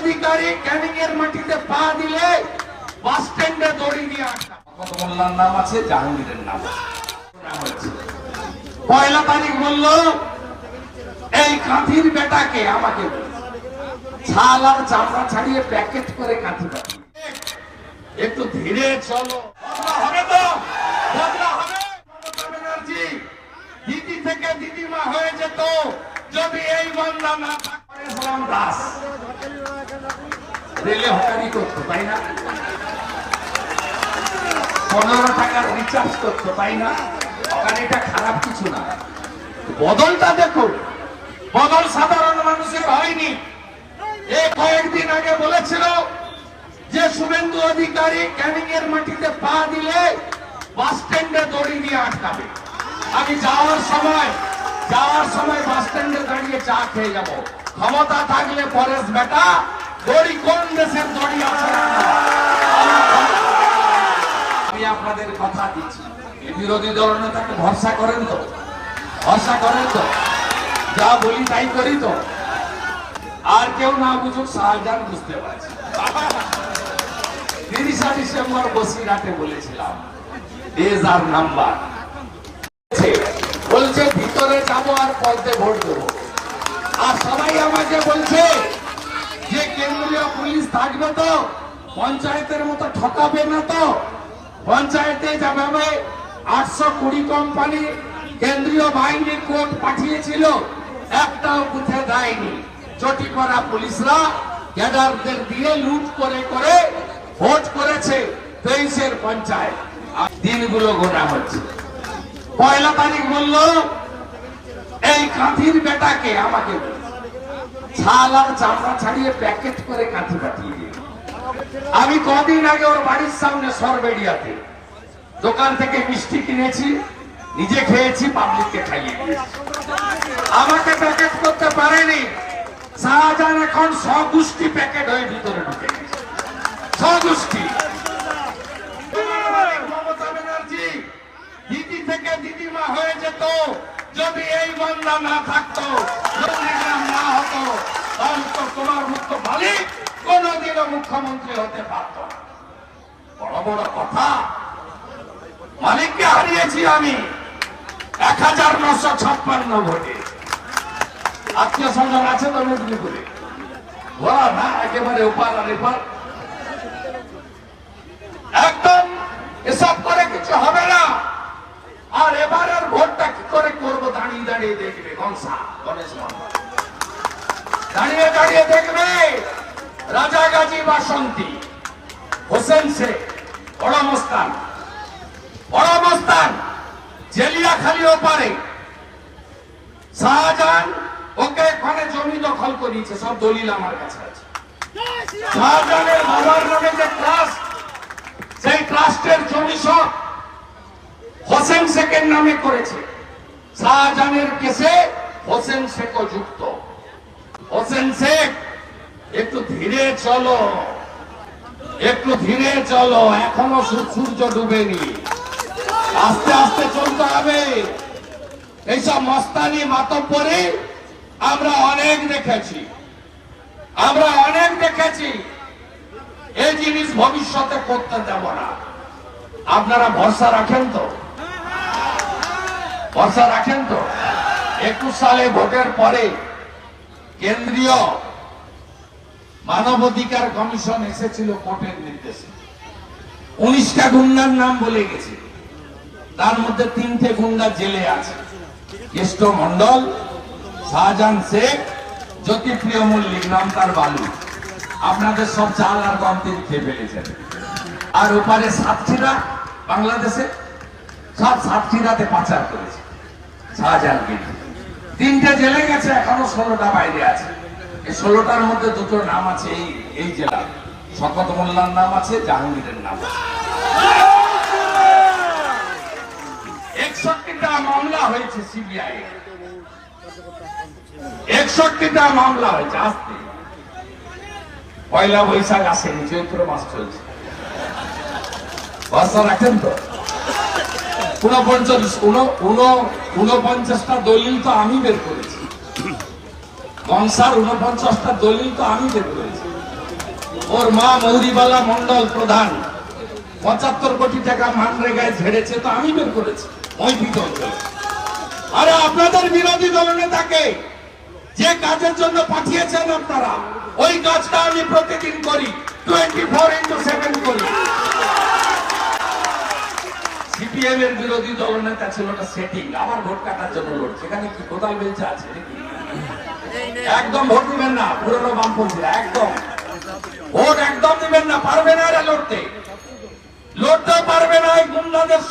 অধিকারী ক্যানিং এর মাটিতে পা দিলে বাস স্ট্যান্ডে দড়ি নিয়ে আটকা কত মোল্লার নাম আছে জাহাঙ্গীরের নাম। পয়লা তারিখ বলল এই কাঁথির বেটাকে আমাকে ছাল আর চামড়া ছাড়িয়ে প্যাকেট করে কাঁথি একটু ধীরে চলো। হবে তো? হবে? ব্যানার্জি দিদি থেকে দিদিমা হয়ে যেত। যদি এই বান্দা না ইসলাম দাস। রেলে হকারি করতো, তাই না? পনেরো টাকার রিচার্জ করতো, তাই না? হকারিটা খারাপ কিছু না। বদলটা দেখুন বদল সাধারণ মানুষের হয়নি। এ কয়েকদিন আগে বলেছিল যে শুভেন্দু অধিকারী ক্যানিং এর মাটিতে পা দিলে বাস স্ট্যান্ডে দড়ি নিয়ে আটকাবে। আমি যাওয়ার সময় যাওয়ার সময় বাস স্ট্যান্ডে দাঁড়িয়ে চা খেয়ে যাব। ক্ষমতা থাকলে পরেশ বেটা দড়ি কোন দেশের দড়ি আছে? আমি আপনাদের কথা দিচ্ছি। বিরোধী ভরসা করেন তো? ভরসা করেন তো? যা বলি তাই করি তো? আর কেউ না বুঝুক বুঝতে পারছি। ডিসেম্বর বলেছিলাম ডেজ আর নাম্বার। বলছে, ভিতরে যাব আর পদে ভোট দেবো। আর সবাই আমাকে বলছে কেন্দ্রীয় পুলিশ থাকবে তো? পঞ্চায়েতের মতো ঠকাবে না তো? পঞ্চায়েতে যাবে আটশো কুড়ি কোম্পানি কেন্দ্রীয় বাহিনীর কোর্ট পাঠিয়েছিল। একটাও বুথে দেয়নি। চটি করা পুলিশরা ক্যাডারদের দিয়ে লুট করে করে ভোট করেছে তেইশের পঞ্চায়েত। দিনগুলো গোটা হচ্ছে। পয়লা তারিখ বলল, এই কাঁথির বেটাকে আমাকে। ছাল আর চামড়া ছাড়িয়ে প্যাকেট করে কাঁথি পাঠিয়ে দিল আমি কদিন আগে ওর বাড়ির সামনে সরবেড়িয়াতে দোকান থেকে মিষ্টি কিনেছি, নিজে খেয়েছি পাবলিককে খাইয়ে দিয়েছি। আমাকে প্যাকেট করতে পারেনি। শাহজাহান এখন স্বগুষ্টি প্যাকেট হয়ে ভিতরে ঢুকে গেছে। স্বগুষ্টি মমতা ব্যানার্জি, দিদি থেকে দিদিমা হয়ে যেত। যদি এই বান্দা না থাকতো নন্দীগ্রাম না হতো তাহলে তো তোমার মুক্ত মালিক কোনদিনও মুখ্যমন্ত্রী হতে পারত বড় বড় কথা মালিককে হারিয়েছি আমি এক হাজার নশো ছাপ্পান্ন ভোটে আত্মীয় স্বজন আছে তো মেদিনীপুরে বলা না একেবারে উপার আর এপার একদম এসব করে। কিছু হবে না আর এবারের ভোটটা কি করে করব দাঁড়িয়ে দাঁড়িয়ে দেখবে কংসা গণেশ মন্ডল দাঁড়িয়ে দাঁড়িয়ে দেখবে রাজা গাজী বাসন্তী, হোসেন শেখ, বড় মস্তান। বড় মস্তান ওপারে। শাহজাহান ওকে এখানে জমি দখল করিয়েছে, সব দলিল আমার কাছে আছে। শাহজাহানের বাবার নামে যে ট্রাস্ট সেই ট্রাস্টের জমি সব হোসেন শেখের নামে করেছে। শাহজাহানের কেসে হোসেন শেখও যুক্ত। হোসেন শেখ, একটু ধীরে চলো, একটু ধীরে চলো, এখনও সূর- সূর্য ডুবেনি। আস্তে আস্তে চলতে হবে। এইসব মস্তানি মাতব্বরে আমরা অনেক দেখেছি। আমরা অনেক দেখেছি। এই জিনিস ভবিষ্যতে করতে দেব না। আপনারা ভরসা রাখেন তো? ভরসা রাখেন তো? একুশ সালে ভোটের পরে কেন্দ্রীয় মানবাধিকার কমিশন এসেছিল কোর্টের নির্দেশে। উনিশটা গুন্ডার নাম বলে গেছে। তার মধ্যে তিনটে গুন্ডা জেলে আছে। কেষ্ট মন্ডল শাহজাহান শেখ, জ্যোতিপ্রিয় মল্লিক নাম তার বালু। আপনাদের সব চাল আর গম তিনি খেয়ে ফেলেছেন। আর ওপারে সাতক্ষীরা, বাংলাদেশে সব সাতক্ষীরাতে পাচার করেছে। শাহজাহানকে তিনটে জেলে গেছে, এখনও ষোলোটা বাইরে আছে। এই ষোলোটার মধ্যে দুটো নাম আছে এই এই জেলা। শকত মোল্লার নাম আছে, জাহাঙ্গীরের নাম আছে। একষট্টিটা মামলা হয়েছে সিবিআই একষট্টিটা মামলা হয়েছে আসতে পয়লা বৈশাখ আসেনি, চৈত্র মাস চলছে। রাখেন তো? উনপঞ্চাশ উন- উন- উনপঞ্চাশটা দলিল তো আমি বের করেছি। কংসার উনপঞ্চাশটা দলিল তো আমি বের করেছি। ওর মা মৌরিবালা মন্ডল প্রধান, পঁচাত্তর কোটি টাকা মানরেগায় ঝেড়েছে তো আমি বের করেছি মৈত্রিক অঞ্চলে আরে আপনাদের বিরোধী দলনেতাকে যে কাজের জন্য পাঠিয়েছেন আপনারা, ওই কাজটা আমি প্রতিদিন করি টোয়েন্টি ফোর ইন্টু সেভেন করি। সিপিএম এর বিরোধী ছিল ওটা সেটিং ভোট কাটার জন্য সেখানে কি কোদাল আছে একদম ভোট দিবেন না, পুরনো একদম। ভোট একদম দিবেন না, পারবে না এরা লড়তে। লড়তে পারবে না, এই গুন্ডাদের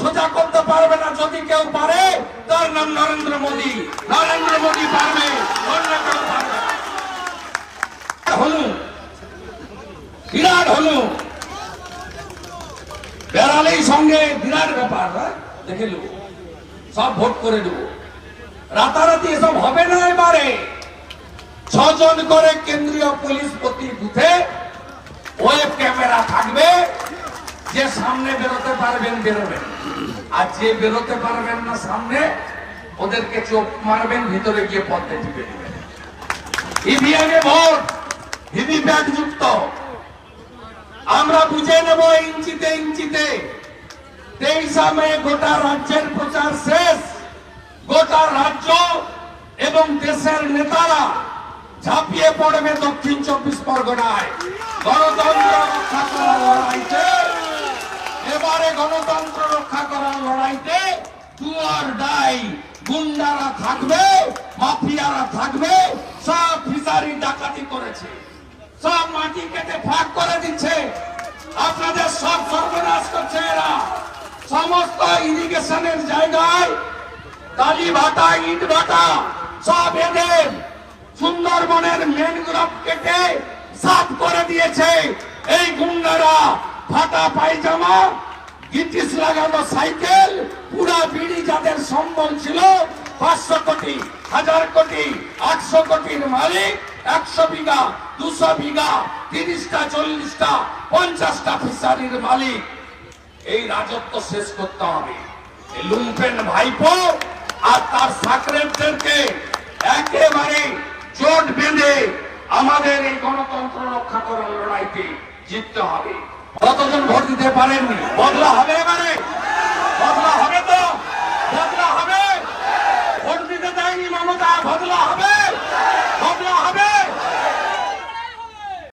সোজা করতে পারবে না, যদি কেউ পারে, তার নাম নরেন্দ্র মোদী। নরেন্দ্র মোদী পারবে, অন্য কেউ পারবে। হনু বিরাট বেড়ালেই সঙ্গে বিরাট ব্যাপার হ্যাঁ? দেখে নেব। সব ভোট করে দেব রাতারাতি এসব হবে না এবারে। ছজন করে কেন্দ্রীয় পুলিশ প্রতি বুথে ওয়েব ক্যামেরা থাকবে। যে সামনে বেরোতে পারবেন, বেরোবেন। আর যে বেরোতে পারবেন না সামনে, ওদেরকে চোখ মারবেন, ভিতরে গিয়ে পথে টিপে দিবেন। ইভিএম এ ভোট, ভিভিপ্যাট যুক্ত। আমরা বুঝে নেব ইঞ্চিতে ইঞ্চিতে। তেইশা মে গোটা রাজ্যের প্রচার শেষ। গোটা রাজ্য এবং দেশের নেতারা ঝাঁপিয়ে পড়বে দক্ষিণ চব্বিশ পরগনায়। গণতন্ত্র রক্ষা করার লড়াইতে, এবারে গণতন্ত্র রক্ষা করার লড়াইতে টুয়ার ডাই গুন্ডারা থাকবে, মাফিয়ারা থাকবে, সব ফিসারি ডাকাতি করেছে। সব মাটি কেটে ফাঁক করে দিচ্ছে। আপনাদের সব সর্বনাশ করছে এরা। সমস্ত ইরিগেশনের জায়গায় কালি ভাটা, ইট ভাটা, সব এদের সুন্দরবনের ম্যানগ্রোভ কেটে সাফ করে দিয়েছে। এই গুন্ডারা ফাটা পায়জামা গিটিস লাগানো সাইকেল, পুরা বিড়ি যাদের সম্বল ছিল, পাঁচশো কোটি, হাজার কোটি, আটশো কোটির মালিক, একশো বিঘা দুশো বিঘা, তিরিশটা, চল্লিশটা, পঞ্চাশটা ফিসারির মালিক। এই রাজত্ব শেষ করতে হবে। লুম্পেন ভাইপো আর তার সাকরেটদেরকে একেবারে জোট বেঁধে আমাদের এই গণতন্ত্র রক্ষা করার লড়াইতে জিততে হবে। কতজন ভোট দিতে পারেন? বদলা হবে এবারে? বদলা হবে তো? বদলা হবে? ভোট দিতে চাইনি মমতা, বদলা হবে?